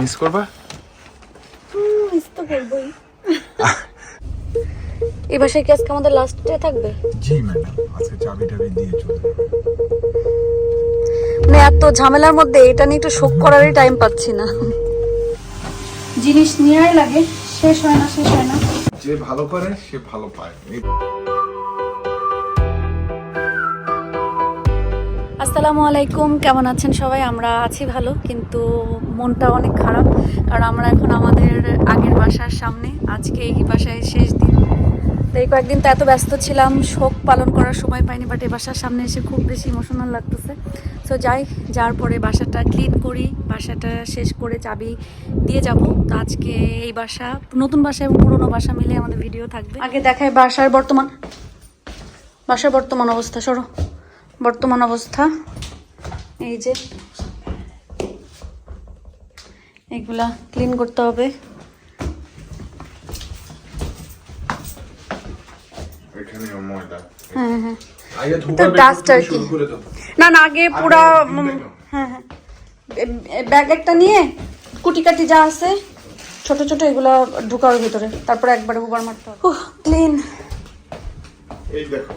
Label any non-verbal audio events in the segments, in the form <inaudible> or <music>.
Miss করবা? Miss তো করবোই। <laughs> এই বাসায় কি আজকে আমাদের লাস্ট ডে থাকবে? জি ম্যাডাম আজকে চাবি টাবি দিয়ে চলে মানে এত ঝামেলার মধ্যে এটা নিয়ে একটু শোক করারই টাইম পাচ্ছি না। জিনিস নেওয়াই লাগে। শেষ হয় না শেষ হয় না। যে ভালো করে সে ভালো পায়। আসসালামু আলাইকুম, কেমন আছেন সবাই? আমরা আছি ভালো, কিন্তু মনটা অনেক খারাপ, কারণ আমরা এখন আমাদের আগের বাসার সামনে। আজকে এই বাসায় শেষ দিন। তো এই কয়েকদিন তো এত ব্যস্ত ছিলাম, শোক পালন করার সময় পাইনি বাট এই বাসার সামনে এসে খুব বেশি ইমোশনাল লাগতেছে। সো যাই, যার পরে বাসাটা ক্লিন করি, বাসাটা শেষ করে চাবি দিয়ে যাব। তো আজকে এই বাসা, নতুন বাসা এবং পুরনো বাসা মিলে আমাদের ভিডিও থাকবে। আগে দেখায় বাসার বর্তমান বাসার বর্তমান অবস্থা, সরো। বর্তমান অবস্থা। এই যে এগুলা ক্লিন করতে হবে। হ্যাঁ হ্যাঁ। তো ধোবা আর কি। না না আগে পুরা। হ্যাঁ হ্যাঁ। ব্যাগ একটা নিয়ে কুটি কাটি যা আছে ছোট ছোট এগুলো ঢুকার ভিতরে। তারপরে একবারে হুবার মারতে হবে। ক্লিন এই দেখো।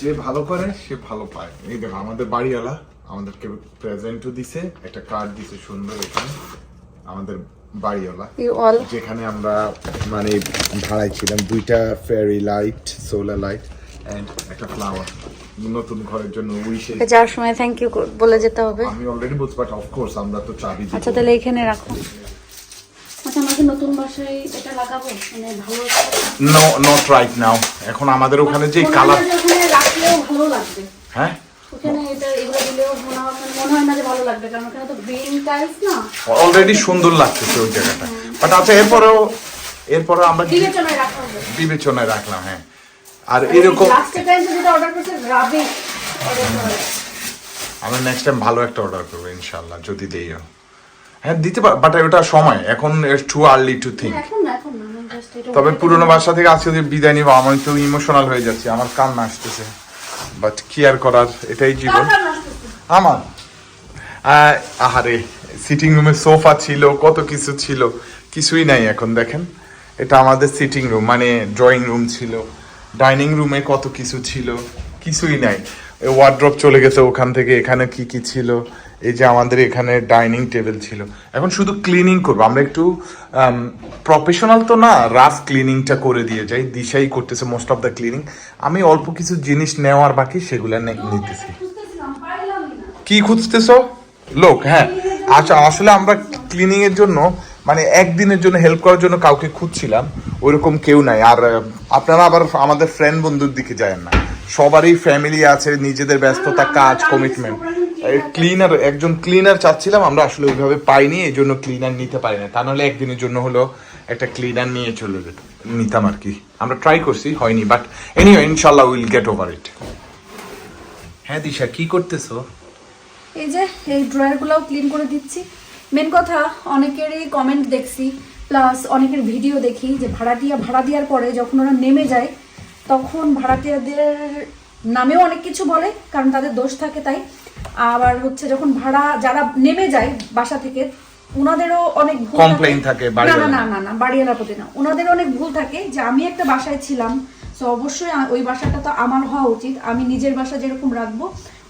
যে ভালো করে সে ভালো পায়। এই দেখো আমাদের বাড়িওয়ালা আমাদেরকে প্রেজেন্টও দিছে একটা কার্ড দিছে সুন্দর এখানে আমাদের বাড়িওয়ালা। যেখানে আমরা মানে ভাড়ায় ছিলাম দুইটা fairy light solar light and একটা ফ্লাওয়ার নতুন ঘরের জন্য উইশে যাওয়ার সময় থ্যাংক ইউ বলে যেতে হবে। আমি অলরেডি বলছি বাট অফকোর্স আমরা তো চাবি আচ্ছা তাহলে এখানে রাখো। নো নট রাইট নাও এখন আমাদের ওখানে যে কালার হয় দিলেও মনে অলরেডি সুন্দর লাগতেছে ওই জায়গাটা। বাট আচ্ছা এরপরেও এরপরেও আমরা বিবেচনায় রাখলাম হ্যাঁ। আর এরকম আমরা নেক্সট টাইম ভালো একটা অর্ডার করব ইনশাল্লাহ যদি দেই। হ্যাঁ দিতে পার বাট ওটা সময়। এখন টু আর্লি টু থিঙ্ক তবে পুরোনো বাসা থেকে আজকে যদি বিদায় নিবো আমি তো ইমোশনাল হয়ে যাচ্ছি আমার কান্না আসতেছে বাট কি আর করার এটাই জীবন। আমার। আহারে সিটিং রুমে সোফা ছিল কত কিছু ছিল কিছুই নাই এখন দেখেন। এটা আমাদের সিটিং রুম মানে ড্রয়িং রুম ছিল ডাইনিং রুমে কত কিছু ছিল কিছুই নাই। ওয়ার্ড্রপ চলে গেছে ওখান থেকে এখানে কি কি ছিল এই যে আমাদের এখানে ডাইনিং টেবিল ছিল। এখন শুধু ক্লিনিং করব। আমরা একটু প্রফেশনাল তো না রাফ ক্লিনিংটা করে দিয়ে যাই। দিশাই করতেছে মোস্ট অফ দ্য ক্লিনিং আমি অল্প কিছু জিনিস নেওয়ার বাকি, সেগুলো নিতেছি। কি খুঁজতেছো? লোক হ্যাঁ। আচ্ছা আসলে আমরা ক্লিনিং এর জন্য মানে একদিনের জন্য হেল্প করার জন্য কাউকে খুঁজছিলাম। ওইরকম কেউ নাই। আর আপনারা আবার আমাদের ফ্রেন্ড বন্ধুর দিকে যায় না। সবারই ফ্যামিলি আছে, নিজেদের ব্যস্ততা, কাজ কমিটমেন্ট ক্লিনার একজন ক্লিনার চাচ্ছিলাম আমরা আসলে ওইভাবে পাইনি এই জন্য ক্লিনার নিতে পারি না। তা নাহলে একদিনের জন্য হলো একটা ক্লিনার নিয়ে চলে যেত নিতাম আর কি। আমরা ট্রাই করছি হয়নি বাট এনিও ইনশাল্লাহ উইল গেট ওভার ইট হ্যাঁ দিশা কি করতেছো? এই যে এই ড্রয়ারগুলোও ক্লিন করে দিচ্ছি। মেন কথা অনেকেরই কমেন্ট দেখছি প্লাস অনেকের ভিডিও দেখি যে ভাড়াটিয়া ভাড়া দেওয়ার পরে যখন ওরা নেমে যায় তখন ভাড়াটিয়াদের নামেও অনেক কিছু বলে কারণ তাদের দোষ থাকে তাই আবার হচ্ছে যখন ভাড়া যারা নেমে যায় বাসা থেকে ওনাদেরও অনেক ভুল Complaint থাকে না না না না না বাড়িওয়ালার প্রতি না। ওনাদের অনেক ভুল থাকে যে আমি একটা বাসায় ছিলাম তো অবশ্যই ওই বাসাটা তো আমার হওয়া উচিত। আমি নিজের বাসা যেরকম রাখব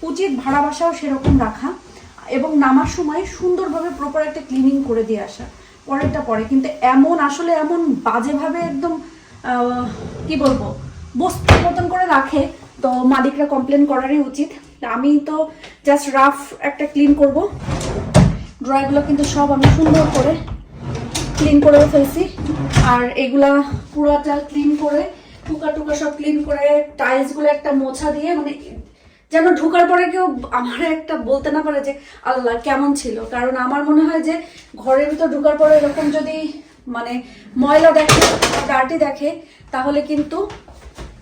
উচিত ভাড়া বাসাও সেরকম রাখা এবং নামার সময় সুন্দরভাবে প্রপার একটা ক্লিনিং করে দিয়ে আসা পরেরটা পরে। কিন্তু এমন আসলে এমন বাজেভাবে একদম আহ, কি বলব বস্তুর মতন করে রাখে তো মালিকরা কমপ্লেন করারই উচিত। আমি তো জাস্ট রাফ একটা ক্লিন করব। ড্রয়ারগুলো কিন্তু সব আমি সুন্দর করে ক্লিন করে ফেলছি। আর এগুলা পুরোটা ক্লিন করে, টুকা টুকা সব ক্লিন করে টাইলসগুলো একটা মোছা দিয়ে মানে যেন ঢুকার পরে কেউ আমার একটা বলতে না পারে যে, আল্লাহ, কেমন ছিল? কারণ আমার মনে হয় যে ঘরের ভিতর ঢোকার পরে এরকম যদি মানে ময়লা দেখে ডার্টি দেখে, তাহলে কিন্তু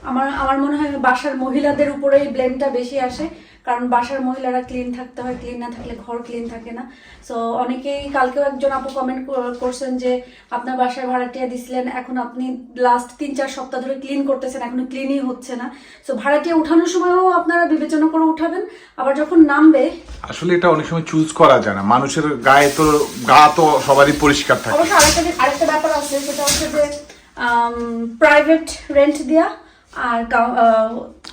আমার আমার মনে হয় বাসার মহিলাদের উপরে এই ব্লেমটা বেশি আসে। কারণ বাসার মহিলারা ক্লিন থাকতে হয় ক্লিন না থাকলে ঘর ক্লিন থাকে না। সো অনেকেই কালকেও একজন আপু কমেন্ট করছেন যে আপনার বাসায় ভাড়াটিয়া দিছিলেন এখন আপনি লাস্ট তিন চার সপ্তাহ ধরে ক্লিন করতেছেন এখনও ক্লিনই হচ্ছে না। সো ভাড়াটিয়া উঠানোর সময়ও আপনারা বিবেচনা করে উঠাবেন। আবার যখন নামবে আসলে এটা অনেক সময় চুজ করা যায় না। মানুষের গায়ে তো গা তো সবারই পরিষ্কার থাকে। অবশ্য আরেকটা আরেকটা ব্যাপার আছে সেটা হচ্ছে যে প্রাইভেট রেন্ট দেয়া আর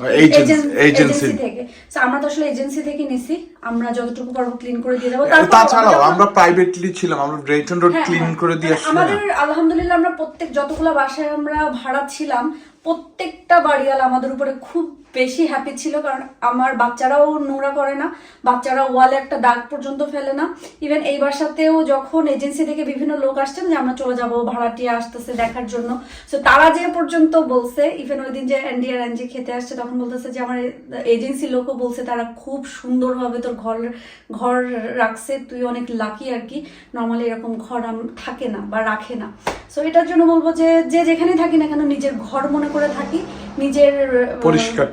agency থেকে। আমরা তো আসলে এজেন্সি থেকে নিছি। আমরা যতটুকু পারব ক্লিন করে দিয়ে তাছাড়াও যখন- আমরা প্রাইভেটলি ছিলাম আমরা ড্রেটন রোড হ্যাঁ, ক্লিন হ্যাঁ। করে দিয়ে না? আমাদের আলহামদুলিল্লাহ আমরা প্রত্যেক যতগুলো বাসায় আমরা ভাড়া ছিলাম প্রত্যেকটা বাড়িওয়ালা আমাদের উপরে খুব বেশি হ্যাপি ছিল কারণ আমার বাচ্চারাও নোংরা করে না বাচ্চারা ওয়ালে একটা দাগ পর্যন্ত ফেলে না। ইভেন এই বাসাতেও যখন এজেন্সি থেকে বিভিন্ন লোক আসছেন যে আমরা চলে যাব ভাড়াটিয়া আসতেছে দেখার জন্য। তো তারা যে পর্যন্ত বলছে ইভেন ওই দিন যে এনডি আর এনজি খেতে আসছে তখন বলতেছে যে আমার এজেন্সি লোকও বলছে তারা খুব সুন্দরভাবে তোর ঘর ঘর রাখছে তুই অনেক লাকি আর কি। নর্মালি এরকম ঘর থাকে না বা রাখে না। সো এটার জন্য বলব যে যে যেখানে থাকি না কেন নিজের ঘর মনে করে থাকি নিজের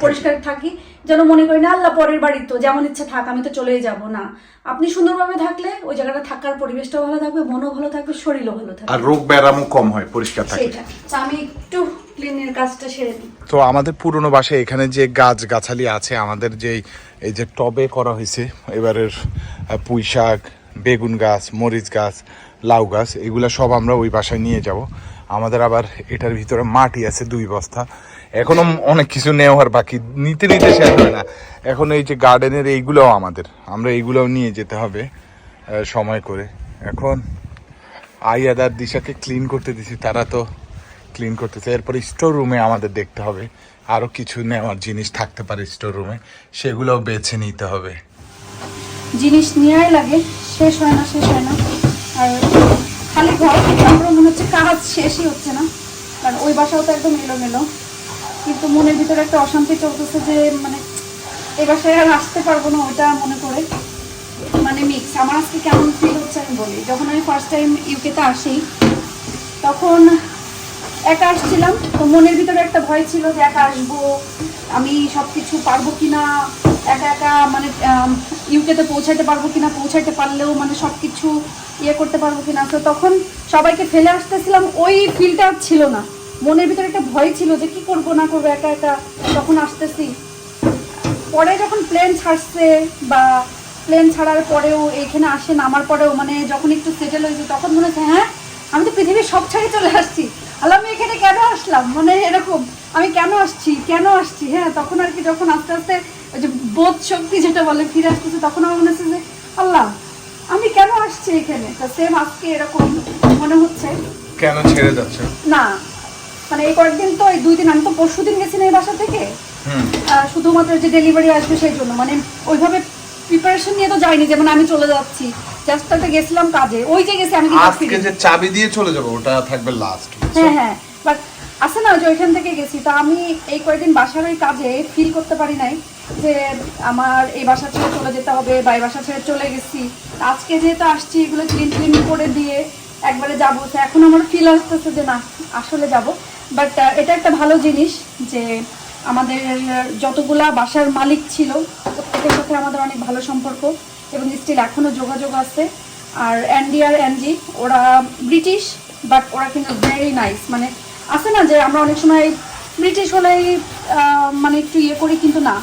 পরিষ্কার থাকি। যেন মনে করি না আল্লাহ পরের বাড়ি তো যেমন ইচ্ছা থাক আমি তো চলেই যাব না। আপনি সুন্দরভাবে থাকলে ওই জায়গাটা থাকার পরিবেশটাও ভালো থাকবে মনও ভালো থাকবে শরীরও ভালো থাকবে। আর রোগ ব্যারামও কম হয় পরিষ্কার থাকে। আমি একটু ক্লিনের কাজটা সেরে দিই তো আমাদের পুরনো বাসায় এখানে যে গাছ গাছালি আছে আমাদের যে এই যে টবে করা হয়েছে এবারের পুঁই শাক বেগুন গাছ মরিচ গাছ লাউ গাছ এগুলা সব আমরা ওই বাসায় নিয়ে যাব। আমাদের আবার এটার ভিতরে মাটি আছে দুই বস্তা। এখনও অনেক কিছু নেওয়ার বাকি, নিতে নিতে শেষ হয় না। এখন এই যে গার্ডেনের এইগুলোও আমাদের, আমরা এইগুলোও নিয়ে যেতে হবে সময় করে। এখন আইয়াদার দিশাকে ক্লিন করতে দিছি, তারা তো ক্লিন করতেছে। এরপর স্টোর রুমে আমাদের দেখতে হবে আরও কিছু নেওয়ার জিনিস থাকতে পারে স্টোর রুমে সেগুলোও বেছে নিতে হবে। জিনিস নেওয়াই লাগে, শেষ হয় না, শেষ হয় না। আর খালি ঘর মনে হচ্ছে কাজ শেষই হচ্ছে না। কারণ ওই বাসাও তো একদম এলোমেলো। কিন্তু মনের ভিতরে একটা অশান্তি চলতেছে যে মানে এই বাসায় আর আসতে পারব না ওটা মনে করে। মানে মিক্স আমার আজকে কেমন ফিল হচ্ছে আমি বলি। যখন আমি ফার্স্ট টাইম ইউকেতে আসি, তখন একা আসছিলাম। তো মনের ভিতরে একটা ভয় ছিল যে একা আসব, আমি সব কিছু পারব কিনা, একা একা মানে ইউকেতে পৌঁছাইতে পারব কিনা, পৌঁছাইতে পারলেও মানে সব কিছু ইয়ে করতে পারব কিনা। তো তখন সবাইকে ফেলে আসতেছিলাম, ওই ফিলটা ছিল না। মনের ভিতরে একটা ভয় ছিল যে কি করব না করব একা একা তখন আসতেছি। পরে যখন প্লেন ছাড়ছে বা প্লেন ছাড়ার পরেও এখানে আসে নামার পরেও মানে যখন একটু সেটেল হয়েছে তখন মনে হচ্ছে হ্যাঁ আমি তো পৃথিবীর সব ছেড়ে চলে আসছি। আল্লাহ আমি এখানে কেন আসলাম? মানে এরকম আমি কেন আসছি? কেন আসছি? হ্যাঁ তখন আর কি যখন আস্তে আস্তে ওই যে বোধ শক্তি যেটা বলে ফিরে আসতেছে তখন আমার মনে হচ্ছে যে আল্লাহ আমি কেন আসছি এখানে? তা সেম আজকে এরকম মনে হচ্ছে। কেন ছেড়ে যাচ্ছে না মানে এই কয়েকদিন তো এই দুই দিন আমি তো পরশু দিন গেছি না এই বাসা থেকে। শুধুমাত্র যে ডেলিভারি আসবে সেই জন্য মানে ওইভাবে প্রিপারেশন নিয়ে তো যাইনি যেমন আমি চলে যাচ্ছি। জাস্ট একটা গেছিলাম কাজে। ওই যে গেছি আমি আজকে যে চাবি দিয়ে চলে যাব ওটা থাকবে লাস্ট হ্যাঁ হ্যাঁ। বাট আছে না যে ওইখান থেকে গেছি। তো আমি এই কয়েকদিন বাসার ওই কাজে ফিল করতে পারি নাই যে আমার এই বাসা ছেড়ে চলে যেতে হবে বা এই বাসা ছেড়ে চলে গেছি। আজকে যেহেতু আসছি এগুলো ক্লিন ক্লিন করে দিয়ে একবারে যাব। তো এখন আমার ফিল আসতেছে যে না আসলে যাব। বাট এটা একটা ভালো জিনিস যে আমাদের যতগুলা বাসার মালিক ছিল, প্রত্যেকের সাথে আমাদের অনেক ভালো সম্পর্ক এবং স্টিল এখনও যোগাযোগ আছে। আর অ্যান্ডি আর অ্যানজি ওরা ব্রিটিশ বাট ওরা কিন্তু ভেরি নাইস মানে আছে না যে আমরা অনেক সময় ব্রিটিশ হলেই মানে একটু ইয়ে করি, কিন্তু না।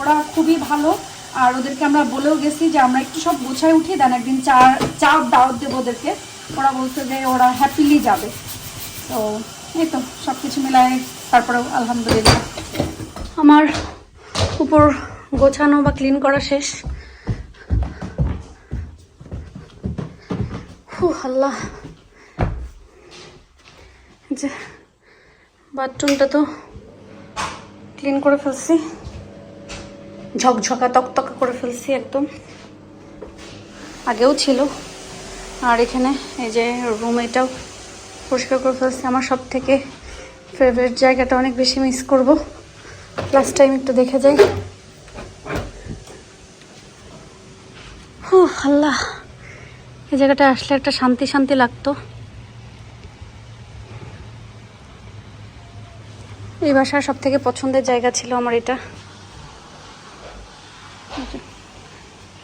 ওরা খুবই ভালো। আর ওদেরকে আমরা বলেও গেছি যে আমরা একটু সব গুছাই উঠিয়ে দেন একদিন চা চা দাওয়াত দেবো ওদেরকে। ওরা বলছে যে ওরা হ্যাপিলি যাবে। তো এই তো সব কিছু মিলায় তারপরেও আলহামদুলিল্লাহ। আমার উপর গোছানো বা ক্লিন করা শেষ। আল্লাহ। যে বাথরুমটা তো ক্লিন করে ফেলছি। ঝকঝকা, তকতকা করে ফেলছি একদম। আগেও ছিল। আর এখানে এই যে রুম এটাও পরিষ্কার করে ফেলছি। আমার সব থেকে ফেভারিট জায়গাটা অনেক বেশি মিস করব। লাস্ট টাইম একটু দেখে যাই। হু আল্লাহ। এই জায়গাটা আসলে একটা শান্তি শান্তি লাগতো। এই বাসার সব থেকে পছন্দের জায়গা ছিল আমার এটা।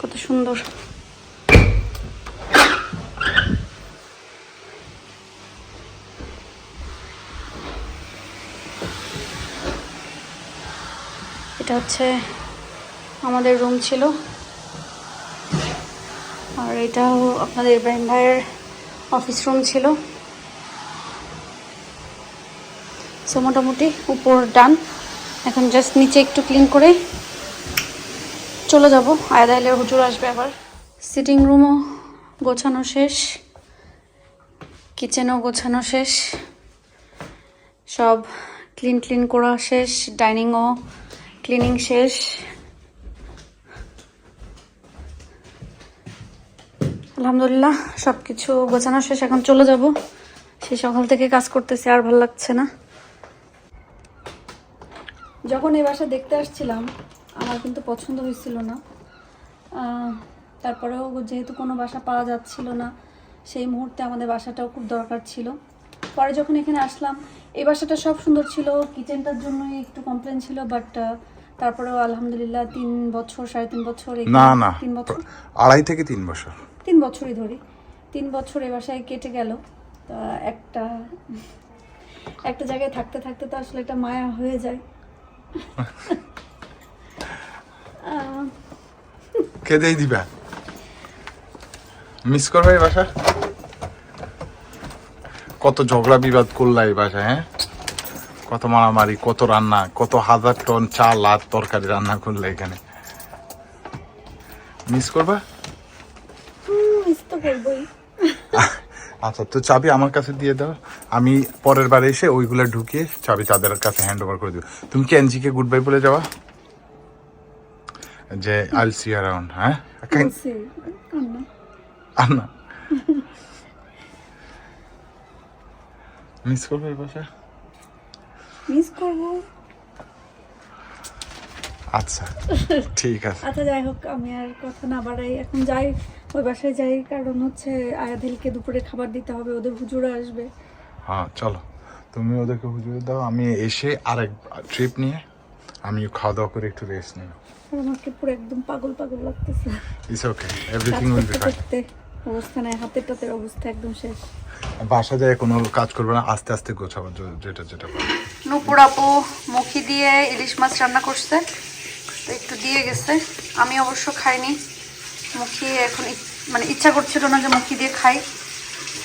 কত সুন্দর। হচ্ছে আমাদের রুম ছিল। আর এটাও আপনাদের ইব্রাহিম ভাইয়ের অফিস রুম ছিল। সো মোটামুটি উপর ডান এখন জাস্ট নিচে একটু ক্লিন করে চলে যাব। আয়াদা এলে হুজুর আসবে আবার। সিটিং রুমও গোছানো শেষ। কিচেনও গোছানো শেষ। সব ক্লিন ক্লিন করা শেষ। ডাইনিংও ক্লিনিং শেষ। আলহামদুলিল্লাহ সব কিছু গোছানো শেষ, এখন চলে যাব। সেই সকাল থেকে কাজ করতেছি, আর ভালো লাগছে না। যখন এই বাসা দেখতে আসছিলাম, আমার কিন্তু পছন্দ হয়েছিল না। তারপরেও যেহেতু কোনো বাসা পাওয়া যাচ্ছিল না, সেই মুহূর্তে আমাদের বাসাটাও খুব দরকার ছিল। পরে যখন এখানে আসলাম, এই বাসাটা সব সুন্দর ছিল কিচেনটার জন্যই একটু কমপ্লেন ছিল বাট তারপরেও আলহামদুলিল্লাহ তিন বছর সাড়ে তিন বছর না না তিন বছর। আড়াই থেকে তিন বছর। তিন বছরই ধরি। তিন বছর এ বাসায় কেটে গেল। তা একটা একটা জায়গায় থাকতে থাকতে তো আসলে একটা মায়া হয়ে যায়। <laughs> খেতেই দিবা? মিস করবে এই বাসা কত ঝগড়া বিবাদ করলা এই বাসায় হ্যাঁ? কত মারামারি কত রান্না কত হাজার টন চাল আর তরকারি রান্না করলে এখানে। মিস করবা? আচ্ছা তো চাবি আমার কাছে দিয়ে দাও। আমি পরের বার এসে ওইগুলো ঢুকিয়ে চাবি তাদের কাছে হ্যান্ড ওভার করে দেবো। তুমি কি এনজিকে গুড বাই বলে যাওয়া? যে আইল সি অ্যারাউন্ড হ্যাঁ? বলছি, কান্না। আর না মিস করবে বাসা মিস করব। আচ্ছা ঠিক আছে। আচ্ছা যাই হোক আমি আর কথা না বাড়াই। এখন যাই ওই বাসায় যাই কারণ হচ্ছে আয়াদিলকে দুপুরে খাবার দিতে হবে ওদের হুজুরা আসবে। হ্যাঁ চলো। তুমি ওদেরকে হুজুরে দাও আমি এসে আরেক ট্রিপ নিয়ে আমি খাওয়া দাওয়া করে একটু রেস্ট নেব আমাকে পুরো একদম পাগল পাগল লাগতেছে it's okay everything will be fine অবস্থা নাই হাতের টাতের অবস্থা একদম শেষ। বাসা যায় কোনো কাজ করবে না আস্তে আস্তে গোছাবো যেটা যেটা নুপুর আপু মুখি দিয়ে ইলিশ মাছ রান্না করছে তো একটু দিয়ে গেছে। আমি অবশ্য খাইনি। মুখি এখন ই- মানে ইচ্ছা করছিল না যে মুখি দিয়ে খাই।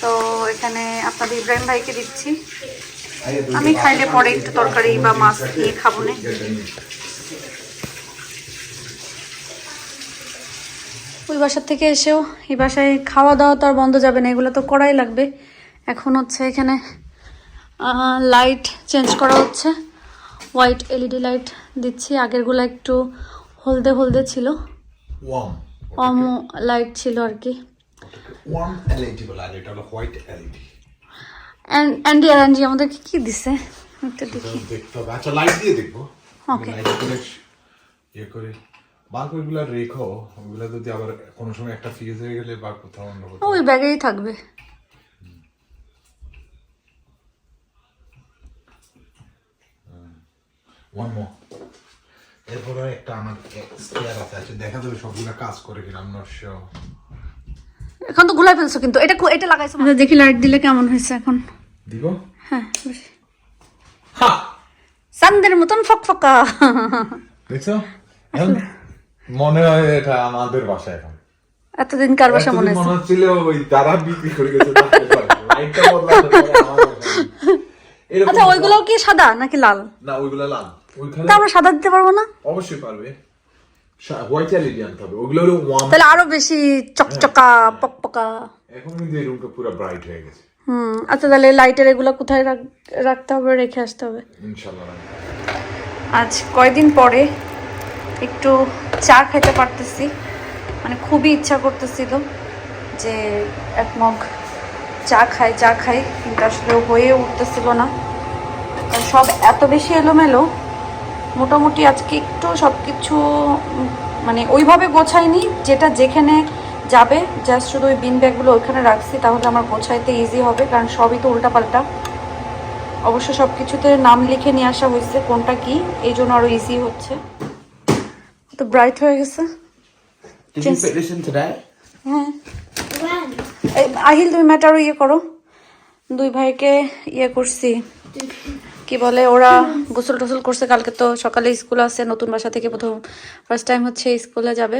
তো এখানে আপনাদের ইব্রাহিম ভাইকে দিচ্ছি। আমি খাইলে পরে একটু তরকারি বা মাছ দিয়ে খাব না। ওই বাসার থেকে এসেও এই বাসায় খাওয়া দাওয়া তো আর বন্ধ যাবে না এগুলো তো করাই লাগবে। এখন হচ্ছে এখানে লাইট চেঞ্জ করা হচ্ছে। হোয়াইট এলইডি লাইট দিচ্ছি আগেরগুলো একটু হলদে হলদে ছিল। ওয়ার্ম লাইট ছিল আর কি। ওয়ার্ম এলইডি বলে আর এটা হলো হোয়াইট এলইডি অ্যান্ডি আর আন্টি আমাদেরকে কি দিছে? একটু দেখি। দেখতে হবে। আচ্ছা লাইট দিয়ে দেখব. লাইট করে ইয়ে করে। বার করে ওইগুলা রেখো ওইগুলা যদি আবার কোনো সময় একটা ফিউজ হয়ে গেলে বা কোথাও অন্য কোথাও। ওই ব্যাগেই থাকবে। ওয়ান মোর এরপরে একটা আমার স্পেয়ার আছে আছে দেখা যাবে সবগুলা কাজ করে কিনা আমি নট শিওর এখন তো গুলাই ফেলছো কিন্তু এটা এটা লাগাইছো আচ্ছা দেখি লাইট দিলে কেমন হয়েছে এখন। দিব? হ্যাঁ। হা! চান্দের মতন ফকফকা। দেখছ? এখন মনে হয় এটা আমাদের বাসা এখন। এতদিন কার বাসা মনে মনে হচ্ছিল ওই বিক্রি করে গেছে লাইটটা বদলাতে আচ্ছা ওইগুলো কি সাদা নাকি লাল? না ওইগুলা লাল। ওইখানে তা আমরা সাদা দিতে পারব না? অবশ্যই পারবে। হোয়াইট এলইডি আনতে হবে। ওগুলো হলো ওয়ার্ম তাহলে আরও বেশি চকচকা পকপকা। এখন কিন্তু এই রুমটা পুরো ব্রাইট হয়ে গেছে। হুম আচ্ছা তাহলে লাইটের এগুলো কোথায় রাখ- রাখতে হবে রেখে আসতে হবে? ইনশাল্লাহ। আজ কয়দিন পরে? একটু চা খেতে পারতেছি। মানে খুবই ইচ্ছা করতেছিল যে এক মগ চা খাই চা খাই, কিন্তু আসলে হয়ে উঠতেছিল না। কারণ সব এত বেশি এলোমেলো, মোটামুটি আজকে একটু সব কিছু মানে ওইভাবে গোছাইনি, যেটা যেখানে যাবে জাস্ট শুধু ওই বিন ব্যাগগুলো ওইখানে রাখছি, তাহলে আমার গোছাইতে ইজি হবে, কারণ সবই তো উল্টাপাল্টা। অবশ্য সব কিছুতে নাম লিখে নিয়ে আসা হয়েছে, কোনটা কি, এই জন্য আরও ইজি হচ্ছে। তো ব্রাইট হয়ে গেছে। Did you fit this in today? হ্যাঁ। আহিল তুমি ম্যাটারও ইয়ে করো। দুই ভাইকে ইয়ে করছি। কি বলে ওরা গোসল টোসল করছে কালকে তো সকালে স্কুল আছে নতুন বাসা থেকে প্রথম ফার্স্ট টাইম হচ্ছে স্কুলে যাবে।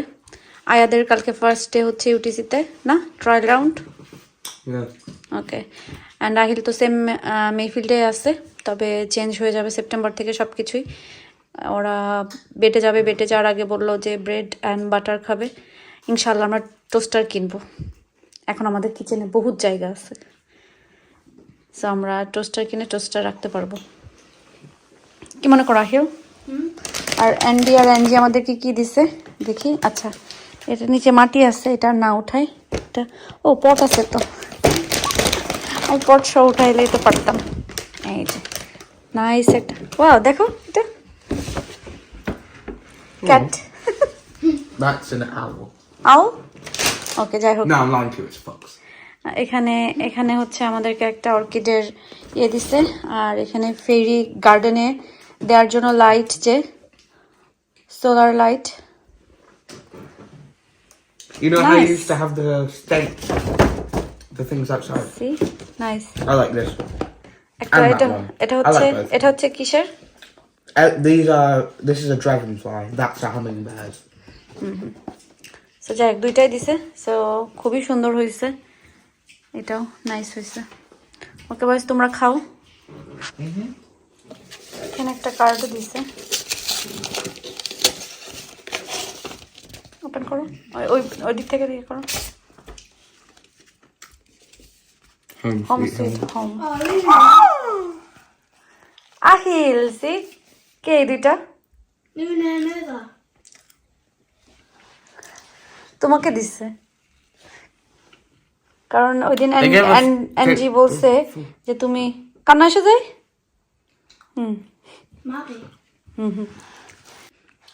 আয়াদের কালকে ফার্স্ট ডে হচ্ছে ইউটিসিতে না? Trial round okay and Aahil তো সেম মেফিল্ডে আছে তবে চেঞ্জ হয়ে যাবে সেপ্টেম্বর থেকে সব কিছুই ওরা বেটে যাবে বেটে যাওয়ার আগে বলল যে ব্রেড অ্যান্ড বাটার খাবে। ইনশাল্লাহ আমরা টোস্টার কিনবো। এখন আমাদের কিচেনে বহুত জায়গা আছে। সো আমরা টোস্টার কিনে টোস্টার রাখতে পারব। কি মনে করো আহিল? আর অ্যান্ডি আর অ্যান্ডি আমাদেরকে কি দিছে? দেখি। আচ্ছা এটা নিচে মাটি আছে এটা না উঠাই। এটা ও পট আছে তো। আমি পট সহ উঠাইলেই তো পারতাম। এই যে নাইস একটা। ওয়াও দেখো এটা। Cat. <laughs> That's an owl. Owl? ওকে যাই হোক। না লাইন টু ইটস ফক্স এখানে এখানে হচ্ছে আমাদেরকে একটা অর্কিডের ইয়ে দিছে আর এখানে ফেরি গার্ডেনে দেওয়ার জন্য লাইট যে solar light you know how you used to have the stake the things outside see nice I like this একটা এটা এটা হচ্ছে এটা হচ্ছে কিসের? Uh, these are. This is a dragonfly. That's a hummingbird. So যাই হোক, দুইটাই দিছে সো খুবই সুন্দর হয়েছে এটাও নাইস হয়েছে ওকে বয়স তোমরা খাও। এখানে একটা কার্ডও দিছে। ওপেন করো। ওই- ওই ওই দিক থেকে দিয়ে করো। Home sweet sweet home Ahil see কে এই দুইটা Luna Nova. তোমাকে দিচ্ছে কারণ ওই দিন They gave us- এনজি বলছে যে তুমি কান্না এসে যায় হুম Mummy.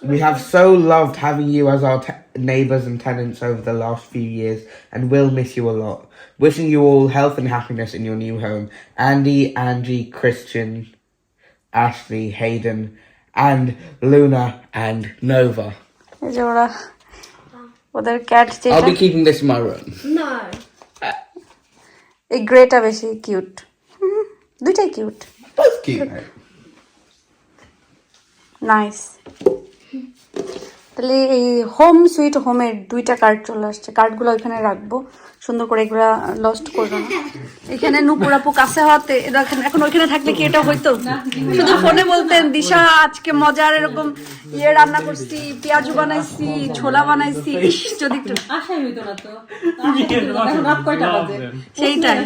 We have so loved having you as our te- neighbours and tenants over the last few years, and will miss you a lot. Wishing you all health and happiness in your new home. Andy, Angie, Christian, Ashley, Hayden, and Luna and Nova. এই যে ওরা ওদের cat যেটা I'll be keeping this in my room. No. এই Greta বেশি cute দুইটাই cute Both cute. mate. তাহলে এই হোম সুইট হোমের দুইটা কার্ড চলে আসছে। কার্ডগুলো ওইখানে রাখব। সুন্দর করে এগুলা লস্ট করব না। এখানে নুপুরাপু কাছে হওয়াতে এখন ওইখানে থাকলে কি এটা হইতো? শুধু ফোনে বলতেন দিশা আজকে মজার এরকম ইয়ে রান্না করছি পেঁয়াজু বানাইছি ছোলা বানাইছি। যদি একটু বাজে? সেইটাই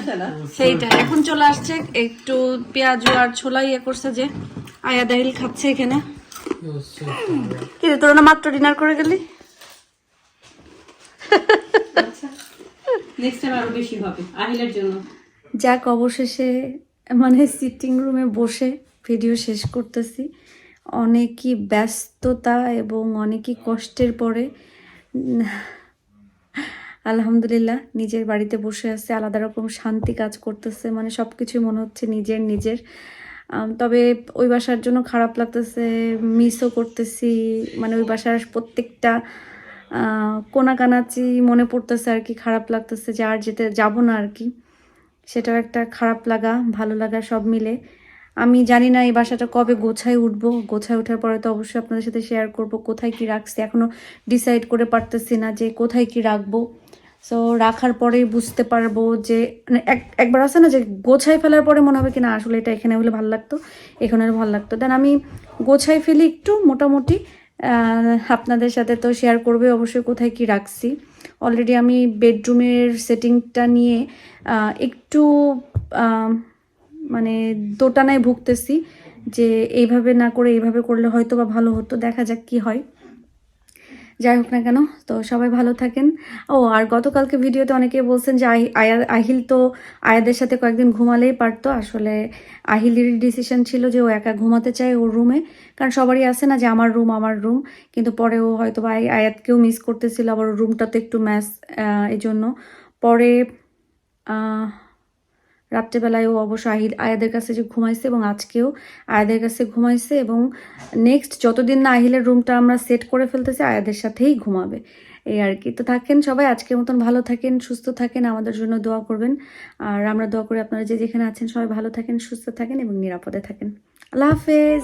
সেইটাই। এখন চলে আসছে একটু পেঁয়াজু আর ছোলা ইয়ে করছে যে আয়া দাহিল খাচ্ছে এখানে। কি রে, তোরা মাত্র ডিনার করে গেলি? নেক্সট টাইম আরও বেশি হবে আহিলের জন্য। যাক অবশেষে মানে সিটিং রুমে বসে ভিডিও শেষ করতেছি। অনেকই ব্যস্ততা এবং অনেকই কষ্টের পরে আলহামদুলিল্লাহ নিজের বাড়িতে বসে আছে আলাদা রকম শান্তি কাজ করতেছে মানে সব কিছু মনে হচ্ছে নিজের নিজের। তবে ওই বাসার জন্য খারাপ লাগতেছে মিসও করতেছি মানে ওই বাসার প্রত্যেকটা আহ, কোনাকানাচি মনে পড়তেছে আর কি খারাপ লাগতেছে যে আর যেতে যাব না আর কি। সেটাও একটা খারাপ লাগা ভালো লাগা সব মিলে। আমি জানি না এই বাসাটা কবে গোছায় উঠবো। গোছায় ওঠার পরে তো অবশ্যই আপনাদের সাথে শেয়ার করব কোথায় কি রাখছি এখনও ডিসাইড করে পারতেছি না যে কোথায় কি রাখব। সো রাখার পরেই বুঝতে পারব যে মানে এক, একবার আছে না যে গোছায় ফেলার পরে মনে হবে কি না আসলে এটা এখানে হলে ভালো লাগতো, এখানে ভালো লাগতো। দেন আমি গোছায় ফেলি একটু মোটামুটি আপনাদের সাথে তো শেয়ার করবে অবশ্যই কোথায় কি রাখছি। অলরেডি আমি বেডরুমের সেটিংটা নিয়ে একটু মানে দোটানায় ভুগতেছি যে এইভাবে না করে এইভাবে করলে হয়তো বা ভালো হতো, দেখা যাক কি হয়। যাই হোক না কেন, তো সবাই ভালো থাকেন। ও, আর গতকালকে ভিডিওতে অনেকে বলছেন যে আহিল তো আয়াদের সাথে কয়েকদিন ঘুমালেই পারতো। আসলে আহিলের ডিসিশন ছিল যে ও একা ঘুমাতে চায় ওর রুমে কারণ সবারই আছে না যে আমার রুম আমার রুম কিন্তু পরে ও হয়তো বা আয়াতকেও মিস করতেছিল, আবার রুমটা তো একটু ম্যাস এই জন্য পরে আহ, রাত্রেবেলায় ও অবশ্য আহিদ আয়াদের কাছে যে ঘুমাইছে এবং আজকেও আয়াদের কাছে ঘুমাইছে এবং নেক্সট যতদিন না আহিলের রুমটা আমরা সেট করে ফেলতেছি আয়াদের সাথেই ঘুমাবে। এই আর কি। তো থাকেন সবাই আজকের মতন ভালো থাকেন সুস্থ থাকেন আমাদের জন্য দোয়া করবেন। আর আমরা দোয়া করি আপনারা যে যেখানে আছেন সবাই ভালো থাকেন সুস্থ থাকেন এবং নিরাপদে থাকেন। আল্লাহ হাফেজ।